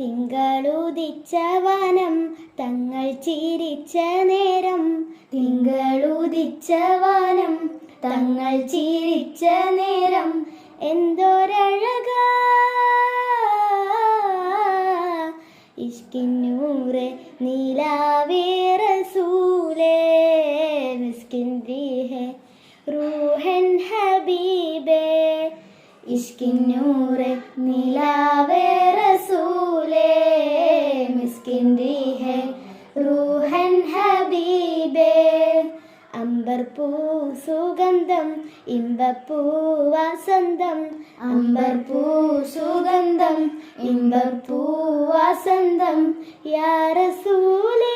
തിങ്കളുദിച്ച വനം തങ്ങൾ ചിരിച്ച നേരം. തിങ്കളുദിച്ച വനം തങ്ങൾ ചിരിച്ച നേരം. എന്തോരഴക. ഇഷ്കിന്നൂറ് നീലാവേ ഇഷ്കിന്നൂറ് നിലാവേ റസൂലേ മിസ്കിൻ റീഹെ റൂഹൻ ഹബീബേ. അമ്പർപ്പൂ സുഗന്ധം ഇമ്പപ്പൂ വസന്തം. അമ്പർപ്പൂ സുഗന്ധം ഇമ്പപ്പൂ വസന്തം. യാ റസൂലേ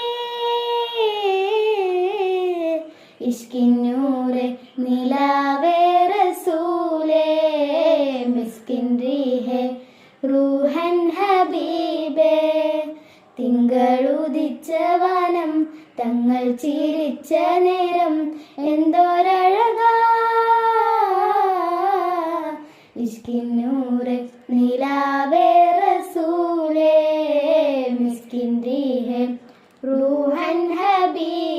ഇഷ്കിന്നൂറ് നിലാവേ റസൂലേ മിസ്കിൻ റീഹെ റൂഹൻ ഹബീബേ. തിങ്കളുദിച്ച വനം തങ്ങൾ ചിരിച്ച നേരം എന്തോരഴക. ഇഷ്കിന്നൂറ് നിലാവേ റസൂലേ. മിസ്കിൻ റീഹെ റൂഹൻ ഹബീബേ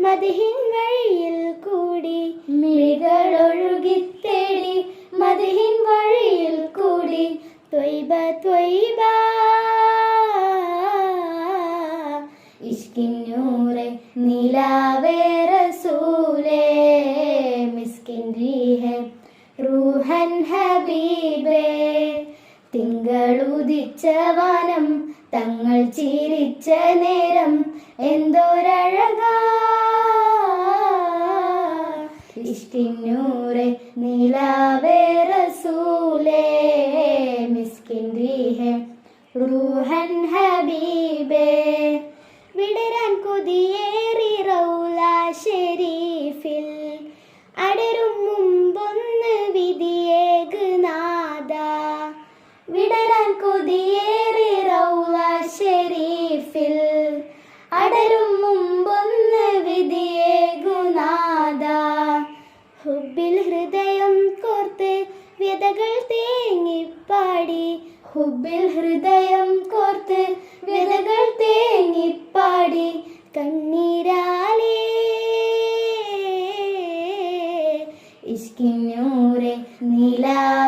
മതിഹിൻ വഴിയിൽ കൂടി മിഴികളൊഴുകിത്തേടി മതിഹിൻ വഴിയിൽ കൂടി ത്വയ്ബ ത്വയ്ബ ഇഷ്കിന്നൂറെ നിലാവേ ചിരിച്ച നേരം എന്തോരഴക? ഇഷ്കിന്നൂറെ നിലാവേ റസൂലേ റൂഹൻ ഹബീബേ. വിടരാൻ കൊതിയേറി റൗല അടരും മുമ്പൊന്ന് വിധിയേക് നാദ വിടരാൻ കൊതിയേറി ഷെരീഫിൽ അടരും മുമ്പൊന്ന് വിധിയേകു നാദ ഹുബിൽ ഹൃദയം കോർത്ത് വ്യതകൾ തേങ്ങിപ്പാടി ഹുബിൽ ഹൃദയം കോർത്ത് വ്യതകൾ തേങ്ങിപ്പാടി കണ്ണീരാലേ ഇഷ്കിന്നൂരെ നിലാവേ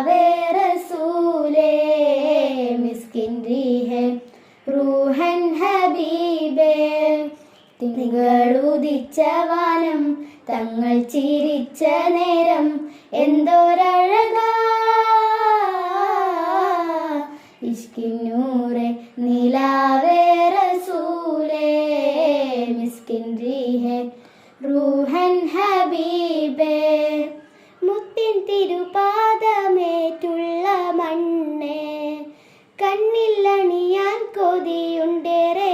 തിങ്കളുദിച്ച വാനം തങ്ങൾ ചിരിച്ച നേരം എന്തോരഴകൂറെ ഇഷ്കിന്നൂറെ നിലാവേ മിസ്കിൻ റീഹെ റൂഹൻ ഹബീബേ. മുത്തിൻ തിരുപാദമേറ്റുള്ള മണ്ണേ കണ്ണില്ലണിയാൻ കൊതിയുണ്ടേറെ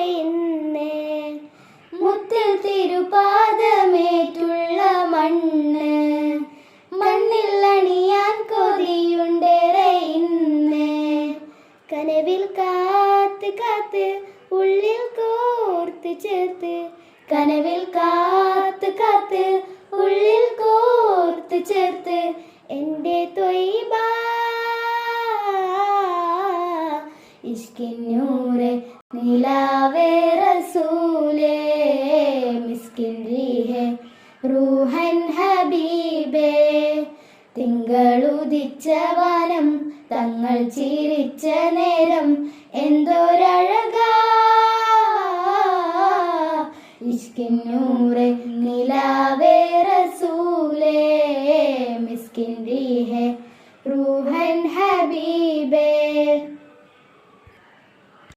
മുത്തിൽ തിരുപാദമേറ്റുള്ള മണ്ണ്. മണ്ണിൽ അണിയാൻ കൊതിയുണ്ടേറെ ഇന്ന്. കനവിൽ കാത്ത് കാത്ത് ഉള്ളിൽ കോർത്ത് ചേർത്ത്. കനവിൽ കാത്ത് കാത്ത് ഉള്ളിൽ കോർത്ത് ചേർത്ത്. എന്റെ തൊയ്ബ ഇഷ്കിന്നൂറെ നിലാവേ മിസ്കിൻ റീഹെ റൂഹൻ ഹബീബേ തിങ്കളുദിച്ച വനം തങ്ങൾ ചിരിച്ച നേരം എന്തോരഴക. ഇഷ്കിന്നൂറെ നിലാവേ റസൂലേ മിസ്കിൻ